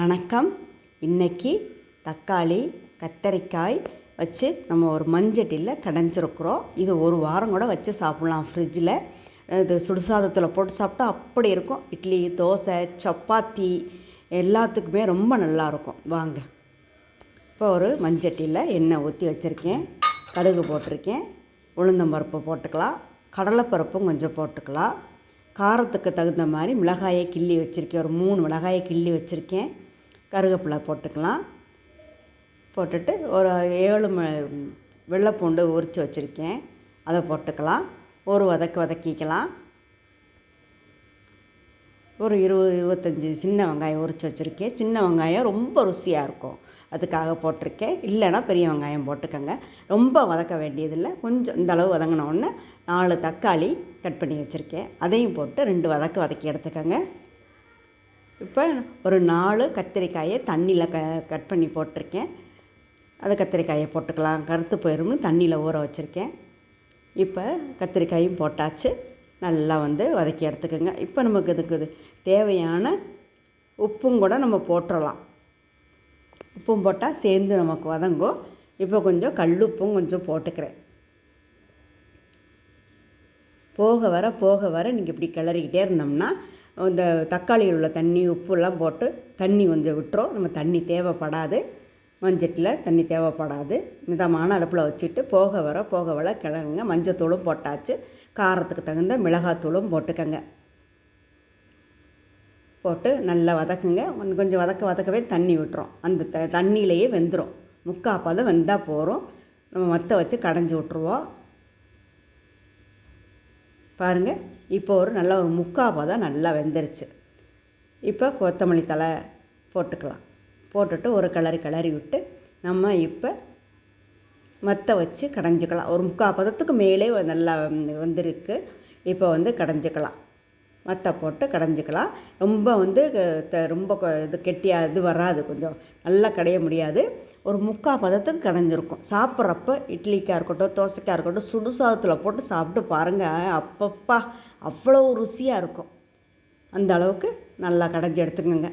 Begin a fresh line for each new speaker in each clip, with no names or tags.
வணக்கம். இன்றைக்கி தக்காளி கத்தரிக்காய் வச்சு நம்ம ஒரு மஞ்சட்டியில் கடைஞ்சிருக்குறோம். இது ஒரு வாரம் கூட வச்சு சாப்பிட்லாம் ஃப்ரிட்ஜில் இது சுடுசாதத்தில் போட்டு சாப்பிட்டா அப்படி இருக்கும். இட்லி தோசை சப்பாத்தி எல்லாத்துக்குமே ரொம்ப நல்லாயிருக்கும் வாங்க. இப்போ ஒரு மஞ்சட்டியில் எண்ணெய் ஊற்றி வச்சுருக்கேன். கடுகு போட்டிருக்கேன். உளுந்தம்பருப்பு போட்டுக்கலாம். கடலைப்பருப்பும் கொஞ்சம் போட்டுக்கலாம். காரத்துக்கு தகுந்த மாதிரி மிளகாயை கிள்ளி வச்சுருக்கேன். ஒரு மூணு மிளகாயை கிள்ளி வச்சுருக்கேன். கருவேப்பிலை போட்டுக்கலாம். போட்டுட்டு ஒரு ஏழு ம வெள்ளைப்பூண்டு உரித்து வச்சுருக்கேன். அதை போட்டுக்கலாம். ஒரு வதக்கு வதக்கிக்கலாம். ஒரு இருபது இருபத்தஞ்சி சின்ன வெங்காயம் உரித்து வச்சுருக்கேன். சின்ன வெங்காயம் ரொம்ப ருசியாக இருக்கும். அதுக்காக போட்டிருக்கேன். இல்லைன்னா பெரிய வெங்காயம் போட்டுக்கோங்க. ரொம்ப வதக்க வேண்டியதில்லை. கொஞ்சம் இந்த அளவு வதங்கினோடனே நாலு தக்காளி கட் பண்ணி வச்சுருக்கேன். அதையும் போட்டு ரெண்டு வதக்கு வதக்கி எடுத்துக்கோங்க. இப்போ ஒரு நாலு கத்திரிக்காயை தண்ணியில் க கட் பண்ணி போட்டிருக்கேன். அதை கத்திரிக்காயை போட்டுக்கலாம். கருத்து போயிடும்னு தண்ணியில் ஊற வச்சுருக்கேன். இப்போ கத்திரிக்காயும் போட்டாச்சு. நல்லா வந்து வதக்கி எடுத்துக்கோங்க. இப்போ நமக்கு இதுக்கு தேவையான உப்பும் கூட நம்ம போட்டுடலாம் உப்பும் போட்டால் சேர்ந்து நமக்கு வதங்கும். இப்போ கொஞ்சம் கல்லுப்பும் கொஞ்சம் போட்டுக்கிறேன். போக வர போக வர நீங்கள் இப்படி கிளறிக்கிட்டே இருந்தோம்னா இந்த தக்காளியில் உள்ள தண்ணி உப்புலாம் போட்டு தண்ணி கொஞ்சம் விட்டுரும். நம்ம தண்ணி தேவைப்படாது. மஞ்சட்டில் தண்ணி தேவைப்படாது. மிதமான அடுப்பில் வச்சுட்டு போக வர போக வர கிளறுங்க மஞ்சத்தூளும் போட்டாச்சு. காரத்துக்கு தகுந்த மிளகாத்தூளும் போட்டுக்கங்க. போட்டு நல்லா வதக்குங்க. கொஞ்சம் கொஞ்சம் வதக்க வதக்கவே தண்ணி விட்டுரும். அந்த த தண்ணியிலையே வெந்துடும் முக்கால் பதம். வெந்தால் போகிறோம் நம்ம மற்ற வச்சு கடைஞ்சி விட்ருவோம் பாருங்கள் இப்போ ஒரு நல்ல ஒரு முக்கால் பதம் நல்லா வெந்துருச்சு. இப்போ கொத்தமல்லி தலை போட்டுக்கலாம். போட்டுட்டு ஒரு கிளறி கிளறி விட்டு நம்ம இப்போ மற்ற வச்சு கடைஞ்சிக்கலாம். ஒரு முக்கால் பதத்துக்கு மேலே நல்லா வந்திருக்கு. இப்போ வந்து கடைஞ்சிக்கலாம். மற்ற போட்டு கடைஞ்சிக்கலாம். ரொம்ப வந்து ரொம்ப இது கெட்டியாக இது வராது. கொஞ்சம் நல்லா கடைய முடியாது. ஒரு முக்கால் பதத்துக்கு கடைஞ்சிருக்கும். சாப்பிட்றப்ப இட்லிக்காக இருக்கட்டும் தோசைக்காக இருக்கட்டும் சுடு சாதத்தில் போட்டு சாப்பிட்டு பாருங்கள் அப்பப்பா அவ்வளோ ருசியாக இருக்கும். அந்த அளவுக்கு நல்லா கடைஞ்சி எடுத்துக்கோங்க.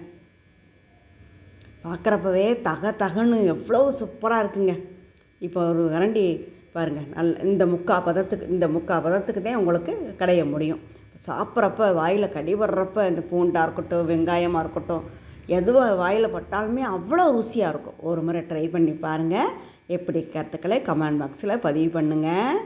பார்க்குறப்பவே தக தகன்னு எவ்வளோ சூப்பராக இருக்குங்க. இப்போ ஒரு கரண்டி பாருங்கள் நல் இந்த முக்கா பதத்துக்கு இந்த முக்கா பதத்துக்கு தான் உங்களுக்கு கடைய முடியும். சாப்பிட்றப்ப வாயில் கடி வர்றப்ப இந்த பூண்டாக இருக்கட்டும் வெங்காயமாக இருக்கட்டும் எதுவாக வாயில் பட்டாலுமே அவ்வளோ ருசியாக இருக்கும். ஒரு முறை ட்ரை பண்ணி பாருங்கள் எப்படி கருத்துக்களை கமெண்ட் பாக்ஸில் பதிவு பண்ணுங்கள்